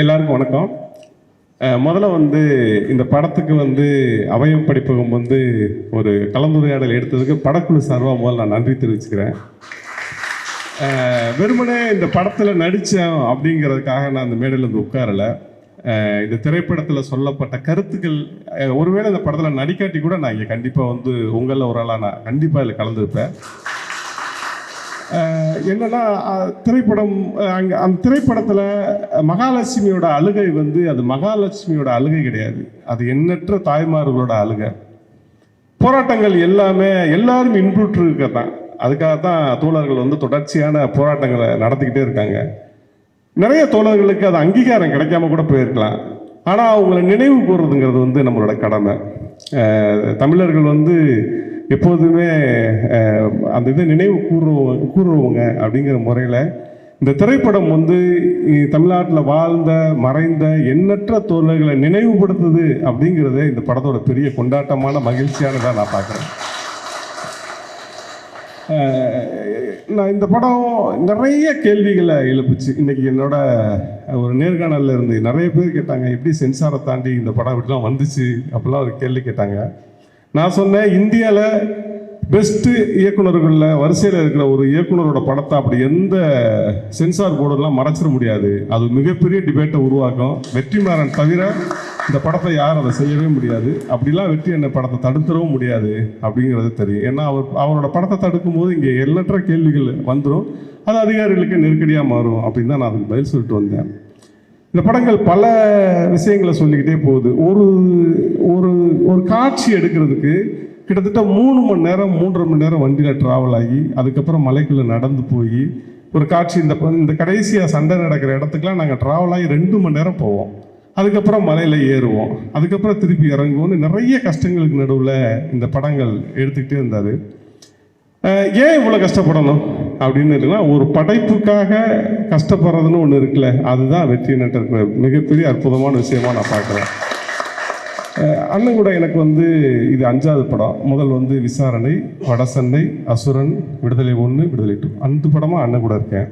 எல்லாருக்கும் வணக்கம். முதல்ல வந்து இந்த படத்துக்கு வந்து அவயம் படிப்பகம் வந்து ஒரு கலந்துரையாடல் எடுத்ததுக்கு படக்குழு சார்பாக முதல்ல நான் நன்றி தெரிவிச்சுக்கிறேன். வெறுமனே இந்த படத்தில் நடித்தேன் அப்படிங்கிறதுக்காக நான் அந்த மேடையில் வந்து உட்காரலை. இந்த திரைப்படத்தில் சொல்லப்பட்ட கருத்துக்கள் ஒருவேளை இந்த படத்தில் நடிக்காட்டி கூட நான் இங்கே கண்டிப்பாக வந்து உங்களில் ஒரு ஆளாக நான் கண்டிப்பாக இதில் கலந்துருப்பேன். என்னன்னா திரைப்படம் அங்கே அந்த திரைப்படத்தில் மகாலட்சுமியோட அழுகை வந்து அது மகாலட்சுமியோட அழுகை கிடையாது. அது எண்ணற்ற தாய்மார்களோட அழுகை. போராட்டங்கள் எல்லாமே எல்லாரும் இன்புற்று இருக்க தான் அதுக்காக தான் தோழர்கள் வந்து தொடர்ச்சியான போராட்டங்களை நடத்திக்கிட்டே இருக்காங்க. நிறைய தோழர்களுக்கு அது அங்கீகாரம் கிடைக்காம கூட போயிருக்கலாம். ஆனால் அவங்கள நினைவு கூறுறதுங்கிறது வந்து நம்மளோட கடமை. தமிழர்கள் வந்து எப்போதுமே அந்த இதை நினைவு கூறுவோம் கூறுவோங்க அப்படிங்கிற முறையில் இந்த திரைப்படம் வந்து தமிழ்நாட்டில் வாழ்ந்த மறைந்த எண்ணற்ற தோழர்களை நினைவுபடுத்துது அப்படிங்கிறத இந்த படத்தோட பெரிய கொண்டாட்டமான மகிழ்ச்சியானதாக நான் பார்க்குறேன். நான் இந்த படம் நிறைய கேள்விகளை எழுப்புச்சு. இன்றைக்கி என்னோட ஒரு நேர்காணலில் இருந்து நிறைய பேர் கேட்டாங்க எப்படி சென்சாரை தாண்டி இந்த படம் இப்படிலாம் வந்துச்சு? அப்படிலாம் ஒரு கேள்வி கேட்டாங்க. நான் சொன்னேன் இந்தியாவில் பெஸ்ட்டு இயக்குனர்களில் வரிசையில் இருக்கிற ஒரு இயக்குனரோட படத்தை அப்படி எந்த சென்சார் போர்டெல்லாம் மறைச்சிட முடியாது. அது மிகப்பெரிய டிபேட்டை உருவாக்கும். வெற்றிமாறன் தவிர இந்த படத்தை யாரும் அதை செய்யவே முடியாது. அப்படிலாம் வெற்றி என்ன படத்தை தடுத்துடவும் முடியாது அப்படிங்கிறது தெரியும். ஏன்னா அவர் அவரோட படத்தை தடுக்கும்போது இங்கே எண்ணற்ற கேள்விகள் வந்துடும் அது அதிகாரிகளுக்கு நெருக்கடியாக மாறும் அப்படின்னு தான் நான் அதுக்கு பதில் சொல்லிட்டு வந்தேன். இந்த படங்கள் பல விஷயங்களை சொல்லிக்கிட்டே போகுது. ஒரு ஒரு ஒரு காட்சி எடுக்கிறதுக்கு கிட்டத்தட்ட மூணு மணி நேரம் மூன்றரை மணி நேரம் வண்டியில் ட்ராவல் ஆகி அதுக்கப்புறம் மலைக்குள்ளே நடந்து போய் ஒரு காட்சி இந்த இந்த கடைசியாக சண்டை நடக்கிற இடத்துக்குலாம் நாங்கள் ட்ராவல் ஆகி ரெண்டு மணி நேரம் போவோம். அதுக்கப்புறம் மலையில் ஏறுவோம். அதுக்கப்புறம் திருப்பி இறங்குவோம்னு நிறைய கஷ்டங்களுக்கு நடுவில் இந்த படங்கள் எடுத்துக்கிட்டே இருந்தார். ஏன் இவ்வளோ கஷ்டப்படணும்? அப்படின்னு இருக்குன்னா ஒரு படைப்புக்காக கஷ்டப்படுறதுன்னு ஒன்று இருக்குல்ல அதுதான் வெற்றி நட்ட மிகப்பெரிய அற்புதமான விஷயமா நான் பார்க்குறேன். அண்ணன் கூட எனக்கு வந்து இது அஞ்சாவது படம். முதல் வந்து விசாரணை வடசண்டை அசுரன் விடுதலை ஒன்று விடுதலை டூ அந்த படமாக அண்ணன் கூட இருக்கேன்.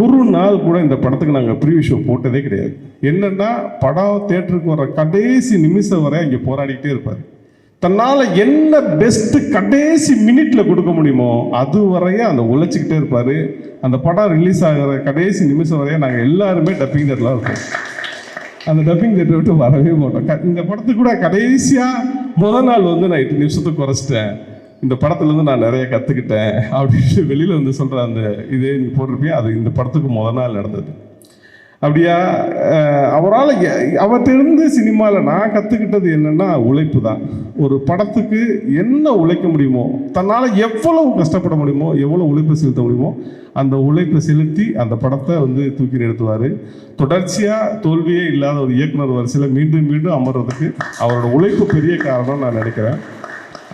ஒரு நாள் கூட இந்த படத்துக்கு நாங்கள் ப்ரீவியூ ஷோ போட்டதே கிடையாது. என்னன்னா படம் தேட்டருக்கு வர கடைசி நிமிஷம் வரை இங்கே போராடிக்கிட்டே இருப்பார். தன்னால் என்ன பெஸ்ட்டு கடைசி மினிட்ல கொடுக்க முடியுமோ அது வரையும் அந்த உழைச்சிக்கிட்டே இருப்பார். அந்த படம் ரிலீஸ் ஆகிற கடைசி நிமிஷம் வரைய நாங்கள் எல்லாருமே டப்பிங் தேட்டரில் இருப்போம் அந்த டப்பிங் தேட்டரை விட்டு வரவே மாட்டோம். க- இந்த படத்துக்கு கூட கடைசியாக முதல் நாள் வந்து நான் எட்டு நிமிஷத்துக்கு குறைச்சிட்டேன். இந்த படத்துலேருந்து நான் நிறைய கற்றுக்கிட்டேன் அப்படின்னு வெளியில் வந்து சொல்கிற அந்த இதே நீ போட்டிருப்பியா? அது இந்த படத்துக்கு முதல் நாள் நடந்தது. அப்படியா? அவரால் அவர்கிட்ட சினிமாவில் நான் கற்றுக்கிட்டது என்னென்னா உழைப்பு தான் ஒரு படத்துக்கு என்ன உழைக்க முடியுமோ தன்னால் எவ்வளவு கஷ்டப்பட முடியுமோ எவ்வளோ உழைப்பு செலுத்த முடியுமோ அந்த உழைப்பை செலுத்தி அந்த படத்தை வந்து தூக்கி நிறுத்துவார். தொடர்ச்சியாக தோல்வியே இல்லாத ஒரு இயக்குனர் வரிசையில் மீண்டும் மீண்டும் அமர்றதுக்கு அவரோட உழைப்பு பெரிய காரணம் நான் நினைக்கிறேன்.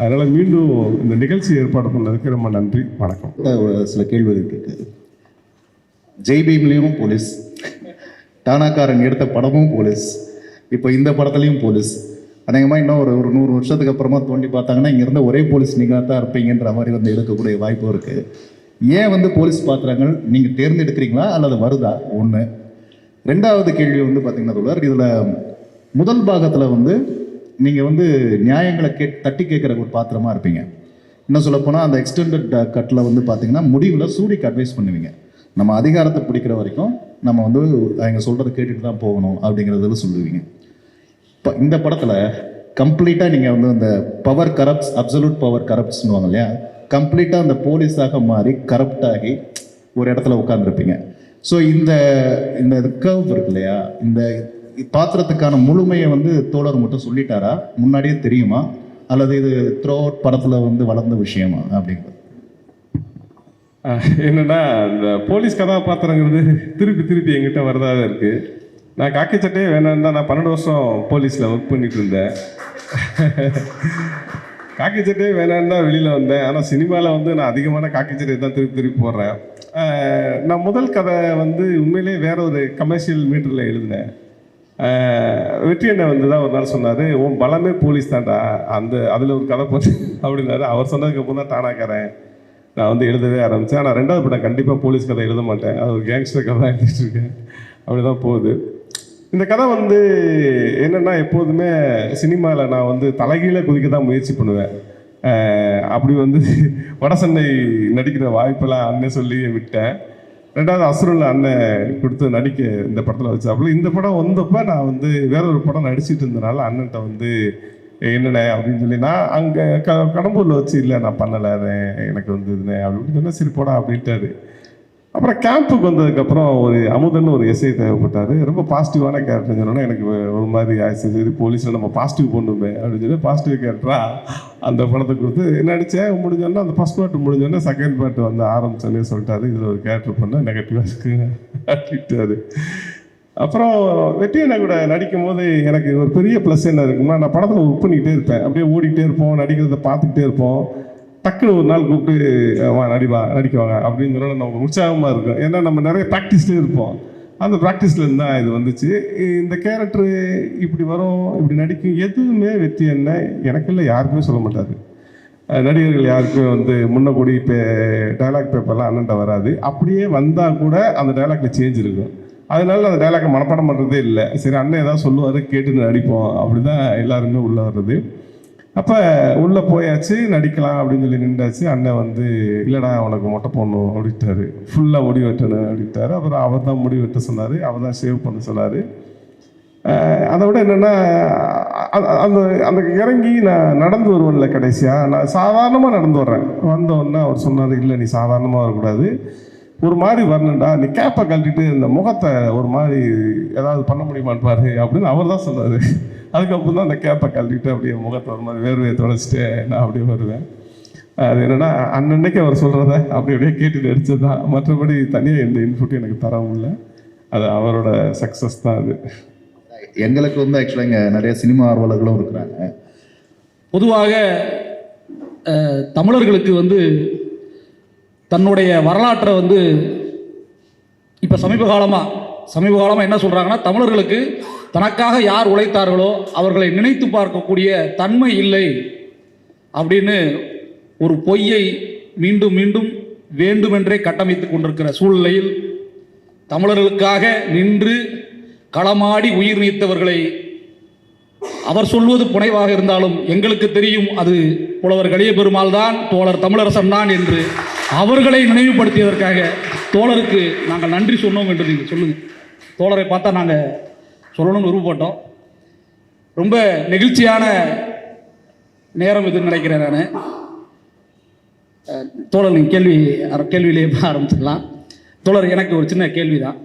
அதனால் மீண்டும் இந்த நிகழ்ச்சி ஏற்பாடு பண்ணதுக்கு ரொம்ப நன்றி. வணக்கம். ஒரு சில கேள்விகள் இருக்குது ஜெய் பீம்லேயும் போலீஸ். டானாக்காரன் எடுத்த படமும் போலீஸ். இப்போ இந்த படத்துலையும் போலீஸ். அநேகமாக இன்னும் ஒரு ஒரு நூறு வருஷத்துக்கு அப்புறமா தோண்டி பார்த்தாங்கன்னா இங்கேருந்து ஒரே போலீஸ் நீங்கள் தான் இருப்பீங்கன்ற மாதிரி வந்து எடுக்கக்கூடிய வாய்ப்பும் இருக்குது ஏன் வந்து போலீஸ் பாத்திரங்கள் நீங்கள் தேர்ந்தெடுக்கிறீங்களா அல்லது வருதா? ஒன்று ரெண்டாவது கேள்வி வந்து பார்த்தீங்கன்னா தோழர் இதில் முதல் பாகத்தில் வந்து நீங்கள் வந்து நியாயங்களை கே தட்டி கேட்குற ஒரு பாத்திரமாக இருப்பீங்க. இன்னும் சொல்லப்போனால் அந்த எக்ஸ்டெண்டட் கட்டில் வந்து பார்த்தீங்கன்னா முடிவில் சூடிக்கு அட்வைஸ் பண்ணுவீங்க. நம்ம அதிகாரத்தை பிடிக்கிற வரைக்கும் நம்ம வந்து அவங்க சொல்கிறத கேட்டுட்டு தான் போகணும் அப்படிங்கிறதுல சொல்லுவீங்க. இப்போ இந்த படத்தில் கம்ப்ளீட்டாக நீங்கள் வந்து அந்த பவர் கரப்ட்ஸ் அப்சல்யூட் பவர் கரப்ட்ஸ்னுவாங்க இல்லையா? கம்ப்ளீட்டாக அந்த போலீஸாக மாறி கரப்ட் ஆகி ஒரு இடத்துல உட்காந்துருப்பீங்க ஸோ இந்த இந்த கர்வ் இருக்கு இல்லையா? இந்த பாத்திரத்துக்கான முழுமையை வந்து தோழர் மட்டும் சொல்லிட்டாரா? முன்னாடியே தெரியுமா? அல்லது இது த்ரோ அவுட் படத்தில் வந்து வளர்ந்த விஷயமா அப்படிங்கிறது? என்னென்னா இந்த போலீஸ் கதாபாத்திரங்கிறது திருப்பி திருப்பி எங்கிட்ட வரதாக இருக்குது நான் காக்கி சட்டையே வேணான்னு தான் நான் பன்னெண்டு வருஷம் போலீஸில் ஒர்க் பண்ணிட்டு இருந்தேன். காக்கி சட்டையே வேணான்னு தான் வெளியில் வந்தேன். ஆனால் சினிமாவில் வந்து நான் அதிகமான காக்கி சட்டையை தான் திருப்பி திருப்பி போடுறேன். நான் முதல் கதை வந்து உண்மையிலேயே வேற ஒரு கமர்ஷியல் மீட்டரில் எழுதினேன். வெற்றி அண்ணன் வந்து தான் ஒரு நாள் சொன்னார் உன் பலமே போலீஸ் தான்டா. அந்த அதில் ஒரு கதை போச்சு அப்படின்னாரு. அவர் சொன்னதுக்கப்புறம் தான் தானாக்கிறேன். நான் வந்து எழுதவே ஆரம்பித்தேன் ஆனால் ரெண்டாவது படம் கண்டிப்பாக போலீஸ் கதை எழுத மாட்டேன். அது ஒரு கேங்ஸ்டர் கதை தான் எழுதிட்டு இருக்கேன் அப்படி தான் போகுது. இந்த கதை வந்து என்னென்னா எப்போதுமே சினிமாவில் நான் வந்து தலைகீழே குதிக்க தான் முயற்சி பண்ணுவேன். அப்படி வந்து வடசென்னை நடிக்கிற வாய்ப்பெல்லாம் அண்ணன் சொல்லி விட்டேன். ரெண்டாவது அசுரில் அண்ணன் கொடுத்து நடிக்க இந்த படத்தில் வச்சாப்புல. இந்த படம் வந்தப்போ நான் வந்து வேற ஒரு படம் நடிச்சிட்டு இருந்தனால அண்ணன்ட்ட வந்து என்னண்ணே அப்படின்னு சொல்லி நான் அங்கே க கடம்பூரில் வச்சு இல்லை நான் பண்ணலை எனக்கு வந்ததுண்ணே அப்படின்னு சொன்னால் சரி போடா அப்படின்ட்டாரு. அப்புறம் கேம்புக்கு வந்ததுக்கப்புறம் ஒரு அமுதன் ஒரு எஸ்ஐ தேவைப்பட்டார். ரொம்ப பாசிட்டிவான கேரக்டர் சொன்னோன்னா எனக்கு ஒரு மாதிரி ஆயிடுச்சு. சரி போலீஸில் நம்ம பாசிட்டிவ் பண்ணுமே அப்படின்னு சொல்லி பாசிட்டிவ் கேரக்டரா அந்த படத்தை கொடுத்து என்ன அடித்தேன் முடிஞ்சோன்னா அந்த ஃபஸ்ட் பார்ட் முடிஞ்சோடனே செகண்ட் பார்ட் வந்து ஆரம்பிச்சோன்னே சொல்லிட்டாரு. இதில் ஒரு கேரக்டர் பண்ண நெகட்டிவாக இருக்கு அப்படின்ட்டாரு. அப்புறம் வெற்றியண்ணா கூட நடிக்கும் போது எனக்கு ஒரு பெரிய ப்ளஸ் என்ன இருக்குன்னா நான் படத்தில் ஒர்க் பண்ணிக்கிட்டே இருப்பேன். அப்படியே ஓடிக்கிட்டே இருப்போம் நடிக்கிறத பார்த்துக்கிட்டே இருப்போம். டக்குன்னு ஒரு நாள் கூப்பிட்டு வா நடிவா நடிக்குவாங்க அப்படின்னு நமக்கு உற்சாகமாக இருக்கும். ஏன்னா நம்ம நிறைய ப்ராக்டிஸ்லேயே இருப்போம். அந்த ப்ராக்டிஸ்லேருந்து தான் இது வந்துச்சு. இந்த கேரக்டரு இப்படி வரும் இப்படி நடிக்கும் எதுவுமே வெற்றி என்ன எனக்கு இல்லை யாருக்குமே சொல்ல மாட்டார். நடிகர்கள் யாருக்குமே வந்து முன்ன கூடி இப்போ டைலாக் பேப்பர்லாம் அண்ணன்ட்ட வராது. அப்படியே வந்தால் கூட அந்த டைலாக்ல சேஞ்ச் இருக்கும். அதனால அந்த டைலாக்கை மனப்பாடம் பண்ணுறதே இல்லை. சரி அண்ணன் ஏதாவது சொல்லுவார் கேட்டு நடிப்போம். அப்படி தான் எல்லாருமே உள்ளே வர்றது. அப்போ உள்ளே போயாச்சு நடிக்கலாம் அப்படின்னு சொல்லி நின்றாச்சு. அண்ணன் வந்து இல்லைடா உனக்கு மொட்டை போடணும் அப்படின்ட்டாரு. ஃபுல்லாக முடி வெட்டணும் அப்படின்ட்டாரு. அப்புறம் அவர் தான் முடி வெட்ட சொன்னார். அவர் தான் ஷேவ் பண்ண சொன்னார். அதை விட என்னென்னா அந்த அந்த இறங்கி நான் நடந்து வருவேன்ல கடைசியாக நான் சாதாரணமாக நடந்து வர்றேன். வந்தோடனே அவர் சொன்னார் இல்லை நீ சாதாரணமாக வரக்கூடாது. ஒரு மாதிரி வரணும்டா நீ கேப்பை கழட்டிட்டு இந்த முகத்தை ஒரு மாதிரி ஏதாவது பண்ண முடியுமான்னு பாரு அப்படின்னு அவர் தான் சொன்னார். அதுக்கப்புறம் தான் அந்த கேப்பை கழட்டிட்டு அப்படியே முகத்தை ஒரு மாதிரி வேர்வையை தொடச்சிட்டு நான் அப்படியே வருவேன். அது என்னென்னா அன்னன்னைக்கு அவர் சொல்கிறத அப்படி அப்படியே கேட்டு நடிச்சது தான் மற்றபடி தனியாக எந்த இன்புட்டும் எனக்கு தரவும் இல்லை. அது அவரோட சக்ஸஸ் தான் அது. எங்களுக்கு வந்து ஆக்சுவலாக இங்கே நிறைய சினிமா ஆர்வலர்களும் இருக்கிறாங்க. பொதுவாக தமிழர்களுக்கு வந்து தன்னுடைய வரலாற்றை வந்து இப்போ சமீப காலமாக சமீப காலமாக என்ன சொல்கிறாங்கன்னா தமிழர்களுக்கு தனக்காக யார் உழைத்தார்களோ அவர்களை நினைத்து பார்க்கக்கூடிய தன்மை இல்லை அப்படின்னு ஒரு பொய்யை மீண்டும் மீண்டும் வேண்டுமென்றே கட்டமைத்து கொண்டிருக்கிற சூழ்நிலையில் தமிழர்களுக்காக நின்று களமாடி உயிர் நீத்தவர்களை அவர் சொல்வது புனைவாக இருந்தாலும் எங்களுக்கு தெரியும் அது புலவர் கலிய பெருமாள் தான் தோழர் தமிழரசன் தான் என்று அவர்களை நினைவுபடுத்தியதற்காக தோழருக்கு நாங்கள் நன்றி சொன்னோம் என்று நீங்கள் சொல்லுங்கள் தோழரை பார்த்தா நாங்கள் சொல்லணும்னு விருப்பப்பட்டோம் ரொம்ப நெகிழ்ச்சியான நேரம் இதுன்னு நினைக்கிறேன் நான். தோழர் நீங்கள் கேள்வி கேள்வியிலே கேள்வியிலேயே ஆரம்பிச்சிடலாம். தோழர் எனக்கு ஒரு சின்ன கேள்வி தான்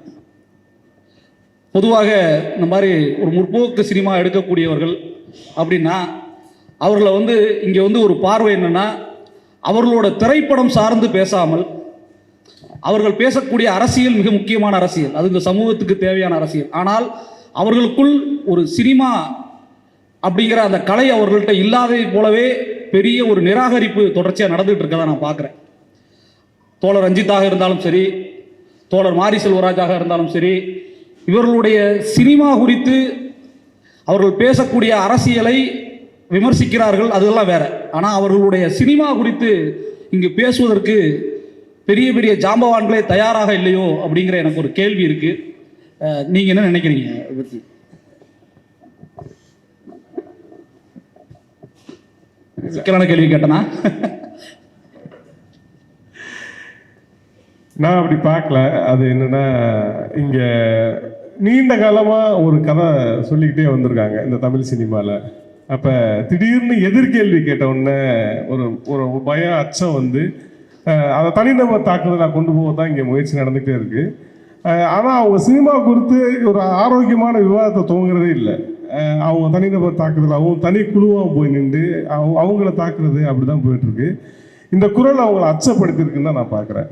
பொதுவாக இந்த மாதிரி ஒரு முற்போக்கு சினிமா எடுக்கக்கூடியவர்கள் அப்படின்னா அவர்களை வந்து இங்கே வந்து ஒரு பார்வை என்னென்னா அவர்களோட திரைப்படம் சார்ந்து பேசாமல் அவர்கள் பேசக்கூடிய அரசியல் மிக முக்கியமான அரசியல். அது இந்த சமூகத்துக்கு தேவையான அரசியல். ஆனால் அவர்களுக்குள் ஒரு சினிமா அப்படிங்கிற அந்த கலை அவர்கள்ட்ட இல்லாததை போலவே பெரிய ஒரு நிராகரிப்பு தொடர்ச்சியாக நடந்துகிட்டு இருக்கதை நான் பார்க்குறேன் தோழர் ரஞ்சித்தாக இருந்தாலும் சரி தோழர் மாரி செல்வராஜாக இருந்தாலும் சரி இவர்களுடைய சினிமா குறித்து அவர்கள் பேசக்கூடிய அரசியலை விமர்சிக்கிறார்கள் அதெல்லாம் வேற. ஆனால் அவர்களுடைய சினிமா குறித்து இங்கு பேசுவதற்கு பெரிய பெரிய ஜாம்பவான்களே தயாராக இல்லையோ அப்படிங்கிற எனக்கு ஒரு கேள்வி இருக்கு. அஹ், நீங்க என்ன நினைக்கிறீங்க? சிக்கலான கேள்வி கேட்டனா? நான் அப்படி பார்க்கல. அது என்னன்னா இங்க நீண்ட காலமா ஒரு கதை சொல்லிக்கிட்டே வந்திருக்காங்க இந்த தமிழ் சினிமால. அப்ப திடீர்னு எதிர்கேள்வி கேட்ட உடனே ஒரு ஒரு பயம் அச்சம் வந்து அதை தனிநபர் தாக்குதலாக கொண்டு போக தான் இங்கே முயற்சி நடந்துகிட்டே இருக்கு. ஆனால் ஆனா அவங்க சினிமா குறித்து ஒரு ஆரோக்கியமான விவாதத்தை துவங்குறதே இல்லை. அவங்க தனிநபர் தாக்குதலாகவும் தனி குழுவாக போய் நின்று அவங்க அவங்கள தாக்குறது அப்படிதான் போயிட்டு இருக்கு இந்த குரல் அவங்கள அச்சப்படுத்திருக்குன்னு தான் நான் பார்க்குறேன்.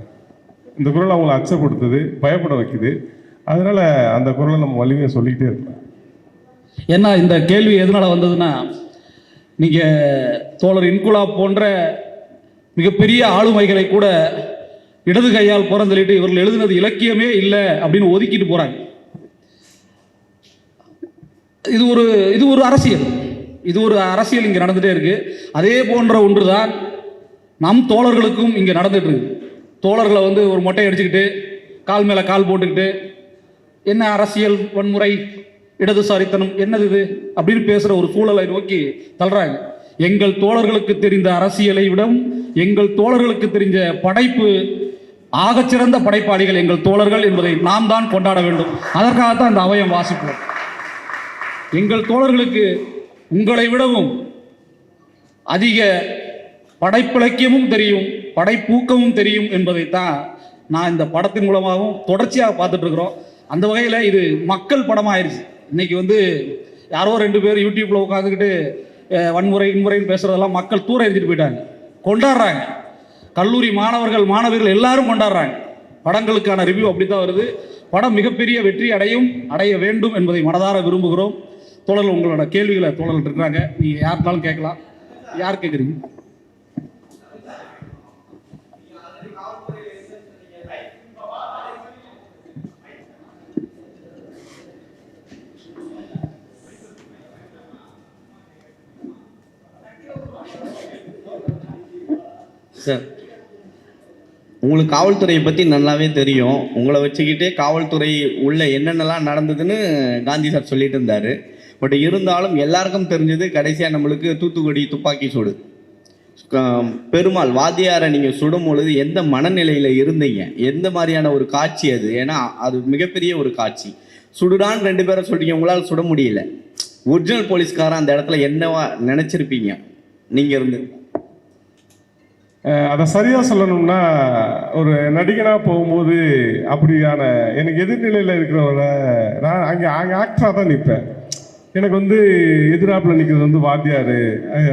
இந்த குரல் அவங்கள அச்சப்படுத்துது பயப்பட வைக்குது. அதனால அந்த குரலை நம்ம வலிமையை சொல்லிக்கிட்டே இருக்கலாம். ஏன்னா இந்த கேள்வி எதனால் வந்ததுன்னா நீங்கள் தோழர் இன்குலா போன்ற மிகப்பெரிய ஆளுமைகளை கூட இடது கையால் புறந்தள்ளிட்டு இவர்கள் எழுதினது இலக்கியமே இல்லை அப்படின்னு ஒதுக்கிட்டு போகிறாங்க இது ஒரு இது ஒரு அரசியல். இது ஒரு அரசியல் இங்கே நடந்துகிட்டே இருக்குது அதே போன்ற ஒன்று தான் நம் தோழர்களுக்கும் இங்கே நடந்துட்டு இருக்கு. தோழர்களை வந்து ஒரு மொட்டை அடிச்சுக்கிட்டு கால் மேலே கால் போட்டுக்கிட்டு என்ன அரசியல் வன்முறை? இடதுசாரித்தனம் என்னது இது அப்படின்னு பேசுற ஒரு சூழலை நோக்கி தள்ளுறாங்க. எங்கள் தோழர்களுக்கு தெரிந்த அரசியலை விடம் எங்கள் தோழர்களுக்கு தெரிஞ்ச படைப்பு ஆகச்சிறந்த படைப்பாளிகள் எங்கள் தோழர்கள் என்பதை நாம் தான் கொண்டாட வேண்டும். அதற்காகத்தான் இந்த அவயம் வாசிப்போம். எங்கள் தோழர்களுக்கு உங்களை விடவும் அதிக படைப்பிலக்கியமும் தெரியும் படைப்பூக்கமும் தெரியும் என்பதைத்தான் நான் இந்த படத்தின் மூலமாகவும் தொடர்ச்சியாக பார்த்துட்டு இருக்கிறோம். அந்த வகையில் இது மக்கள் படமாயிருச்சு. இன்னைக்கு வந்து யாரோ ரெண்டு பேர் யூடியூப்பில் உட்காந்துக்கிட்டு வன்முறை இன்முறைன்னு பேசுறதெல்லாம் மக்கள் தூரம் எரிஞ்சிட்டு போயிட்டாங்க. கொண்டாடுறாங்க. கல்லூரி மாணவர்கள் மாணவிகள் எல்லாரும் கொண்டாடுறாங்க. படங்களுக்கான ரிவ்யூ அப்படி தான் வருது. படம் மிகப்பெரிய வெற்றி அடையும் அடைய வேண்டும் என்பதை மனதார விரும்புகிறோம். தோழர்கள் உங்களோட கேள்விகளை தோழர்கள் இருக்கிறாங்க நீங்கள் யாருனாலும் கேட்கலாம். யார் கேட்குறீங்க சார் உங்களுக்கு காவல்துறையை பற்றி நல்லாவே தெரியும். உங்களை வச்சுக்கிட்டு காவல்துறை உள்ள என்னென்னலாம் நடந்ததுன்னு காந்தி சார் சொல்லிட்டு இருந்தார். பட் இருந்தாலும் எல்லாருக்கும் தெரிஞ்சது கடைசியாக நம்மளுக்கு தூத்துக்குடி துப்பாக்கி சூடு. பெருமாள் வாத்தியாரை நீங்கள் சுடும் பொழுது எந்த மனநிலையில் இருந்தீங்க? எந்த மாதிரியான ஒரு காட்சி அது? ஏன்னா அது மிகப்பெரிய ஒரு காட்சி. சுடுடான்னு ரெண்டு பேரை சொல்றீங்க உங்களால் சுட முடியல. ஒரிஜினல் போலீஸ்காரன் அந்த இடத்துல என்னவா நினச்சிருப்பீங்க? நீங்கள் இருந்து. அதை சரியாக சொல்லணும்னா ஒரு நடிகனாக போகும்போது அப்படியான எனக்கு எதிர்நிலையில் இருக்கிறவரை நான் அங்கே அங்கே ஆக்டராக தான் நிற்பேன் எனக்கு வந்து எதிராப்பில் நிற்கிறது வந்து வாத்தியார்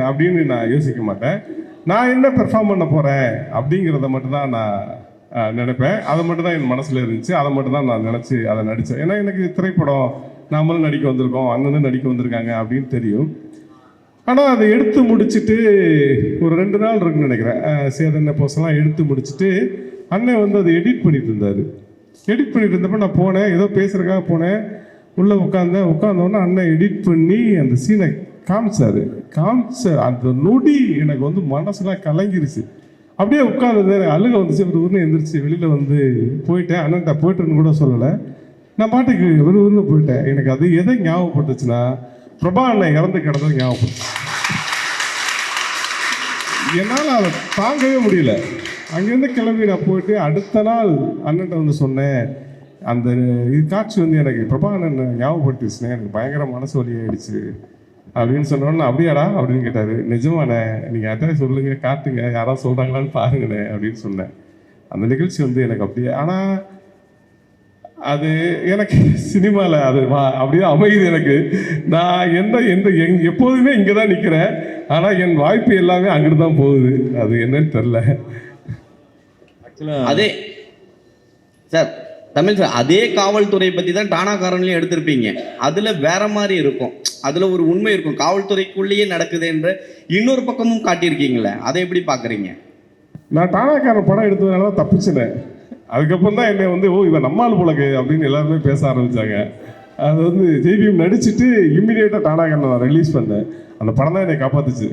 அப்படின்னு நான் யோசிக்க மாட்டேன். நான் என்ன பெர்ஃபார்ம் பண்ண போகிறேன் அப்படிங்கிறத மட்டும்தான் நான் நினைப்பேன். அதை மட்டும் தான் என் மனசில் இருந்துச்சு. அதை மட்டும் தான் நான் நினச்சி அதை நடித்தேன் ஏன்னா எனக்கு திரைப்படம் நாமளும் நடிக்க வந்திருக்கோம் அண்ணனும் நடிக்க வந்திருக்காங்க அப்படின்னு தெரியும். ஆனால் அதை எடுத்து முடிச்சுட்டு ஒரு ரெண்டு நாள் இருக்குன்னு நினைக்கிறேன். அஹ் சேதன போஸ்ட்லாம் எடுத்து முடிச்சுட்டு அண்ணன் வந்து அதை எடிட் பண்ணிட்டு இருந்தார். எடிட் பண்ணிட்டு இருந்தப்போ நான் போனேன் ஏதோ பேசுகிறக்காக போனேன். உள்ளே உட்காந்தேன் உட்காந்தோன்னே அண்ணன் எடிட் பண்ணி அந்த சீனை காமிச்சாரு. காமிச்ச அந்த நொடி எனக்கு வந்து மனசுலாம் கலங்கிருச்சு. அப்படியே உட்கார்ந்தது அழுக வந்துச்சு. ஒரு ஊர்னு எந்திரிச்சு வெளியில் வந்து போயிட்டேன். அண்ணன்ட்ட போயிட்டேன்னு கூட சொல்லலை. நான் பாட்டுக்கு ஒரு ஊர்னு போயிட்டேன். எனக்கு அது எதை ஞாபகப்பட்டுச்சுன்னா பிரபா அண்ணன் இறந்து கிடந்தது ஞாபகம் என்னால் அதை தாங்கவே முடியல. அங்கேருந்து கிளம்பி நான் போயிட்டு அடுத்த நாள் அண்ணன்ட்ட வந்து சொன்னேன். அந்த இது காட்சி வந்து எனக்கு பிரபா அண்ணன் ஞாபகப்படுத்திச்சுனே எனக்கு பயங்கர மனசு வலி ஆயிடுச்சு அப்படின்னு சொன்னோன்னே அப்படியாடா? அப்படின்னு கேட்டார். நிஜமாண்ணே நீங்கள் அதான் சொல்லுங்க காட்டுங்க யாராவது சொல்கிறாங்களான்னு பாருங்கண்ணே அப்படின்னு சொன்னேன். அந்த நிகழ்ச்சி வந்து எனக்கு அப்படியே ஆனால் அது எனக்கு சினிமாவில் அது வா- அப்படியே அமையுது எனக்கு. நான் எந்த எந்த எங் எப்போதுமே இங்கே தான் நிற்கிறேன் ஆனால் என் வாய்ப்பு எல்லாமே அங்கிட்டு தான் போகுது. அது என்னன்னு தெரில அதே சார் தமிழ் சார் அதே காவல்துறை பத்தி தான் டானாக்காரன்லயும் எடுத்திருப்பீங்க. அதுல வேற மாதிரி இருக்கும். அதுல ஒரு உண்மை இருக்கும். காவல்துறைக்குள்ளேயே நடக்குது என்ற இன்னொரு பக்கமும் காட்டியிருக்கீங்களே அதை எப்படி பாக்குறீங்க நான் டானாக்காரன் படம் எடுத்ததுனால தான் தப்பிச்சினேன். அதுக்கப்புறம் தான் என்னை வந்து ஓ இவன் நம்மால் புழக்கு அப்படின்னு எல்லாருமே பேச ஆரம்பித்தாங்க அது வந்து ஜெய்பிஎம் நடிச்சுட்டு இம்மிடியேட்டாக டானாக்காரனை நான் ரிலீஸ் பண்ணேன். அந்த படம் தான் என்னை காப்பாற்றுச்சு